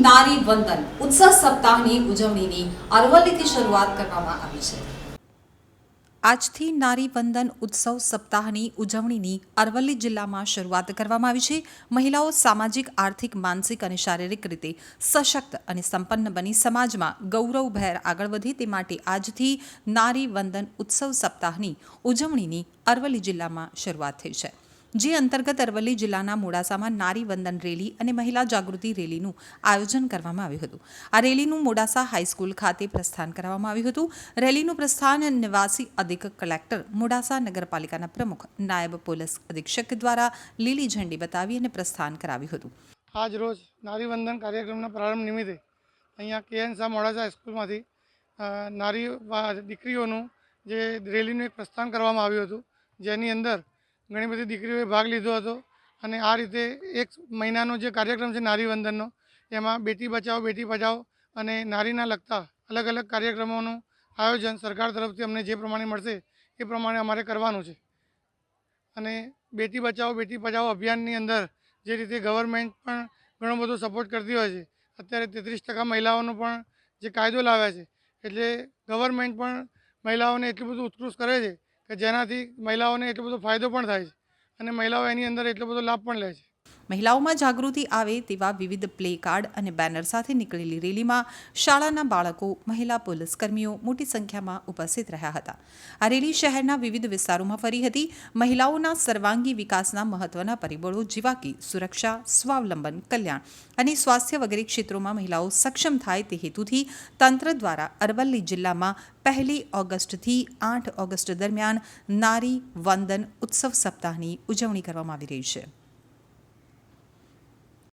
નારી વંદન ઉત્સવ સપ્તાહની ઉજવણીની અરવલ્લીથી શરૂઆત કરવામાં આવી છે. આજથી નારી વંદન ઉત્સવ સપ્તાહની ઉજવણીની અરવલ્લી જિલ્લામાં શરૂઆત કરવામાં આવી છે. મહિલાઓ સામાજિક, આર્થિક, માનસિક અને શારીરિક રીતે સશક્ત અને સંપન્ન બની સમાજમાં ગૌરવભેર આગળ વધે તે માટે આજથી નારી વંદન ઉત્સવ સપ્તાહની ઉજવણીની અરવલ્લી જિલ્લામાં શરૂઆત થઈ છે. જે અંતર્ગત અરવલ્લી જિલ્લાના મોડાસામાં નારી વંદન રેલી અને મહિલા જાગૃતિ રેલીનું આયોજન કરવામાં આવ્યું હતું. આ રેલીનું મોડાસા હાઈસ્કૂલ ખાતે પ્રસ્થાન કરવામાં આવ્યું હતું. રેલીનું પ્રસ્થાન નિવાસી અધિક કલેક્ટર, મોડાસા નગરપાલિકાના પ્રમુખ, નાયબ પોલીસ અધિક્ષક દ્વારા લીલી ઝંડી બતાવી અને પ્રસ્થાન કરાવ્યું હતું. આજ રોજ નારી વંદન કાર્યક્રમના પ્રારંભ નિમિત્તે અહીંયા કેએન શાહ મોડાસા હાઈસ્કૂલમાંથી નારી દીકરીઓનું જે રેલીનું એક પ્રસ્થાન કરવામાં આવ્યું હતું, જેની અંદર ઘણી બધી દીકરીઓએ ભાગ લીધો હતો અને આ રીતે એક મહિનાનો જે કાર્યક્રમ છે નારી વંદનનો એમાં બેટી બચાવો, બેટી પઢાઓ અને નારીના લગતા અલગ અલગ કાર્યક્રમોનું આયોજન સરકાર તરફથી અમને જે પ્રમાણે મળશે એ પ્રમાણે અમારે કરવાનું છે. અને બેટી બચાવો, બેટી પઢાઓ અભિયાનની અંદર જે રીતે ગવર્મેન્ટ પણ ઘણો બધો સપોર્ટ કરતી હોય છે, અત્યારે તેત્રીસ ટકા મહિલાઓનો પણ જે કાયદો લાવ્યા છે, એટલે ગવર્મેન્ટ પણ મહિલાઓને એટલું બધું ઉત્કૃષ્ટ કરે છે કે જેનાથી મહિલાઓને એટલો બધો ફાયદો પણ થાય છે અને મહિલાઓ એની અંદર એટલો બધો લાભ પણ લે છે. મહિલાઓમાં જાગૃતિ આવે તેવા વિવિધ પ્લે કાર્ડ અને બેનર સાથે નીકળેલી રેલીમાં શાળાના બાળકો, મહિલા પોલીસ કર્મીઓ મોટી સંખ્યામાં ઉપસ્થિત રહ્યા હતા. આ રેલી શહેરના વિવિધ વિસ્તારોમાં ફરી હતી. મહિલાઓના સર્વાંગી વિકાસના મહત્વના પરિબળો જેવા કે સુરક્ષા, સ્વાવલંબન, કલ્યાણ અને સ્વાસ્થ્ય વગેરે ક્ષેત્રોમાં મહિલાઓ સક્ષમ થાય તે હેતુથી તંત્ર દ્વારા અરવલ્લી જિલ્લામાં પહેલી ઓગસ્ટથી આઠ ઓગસ્ટ દરમિયાન નારી વંદન ઉત્સવ સપ્તાહની ઉજવણી કરવામાં આવી રહી છે.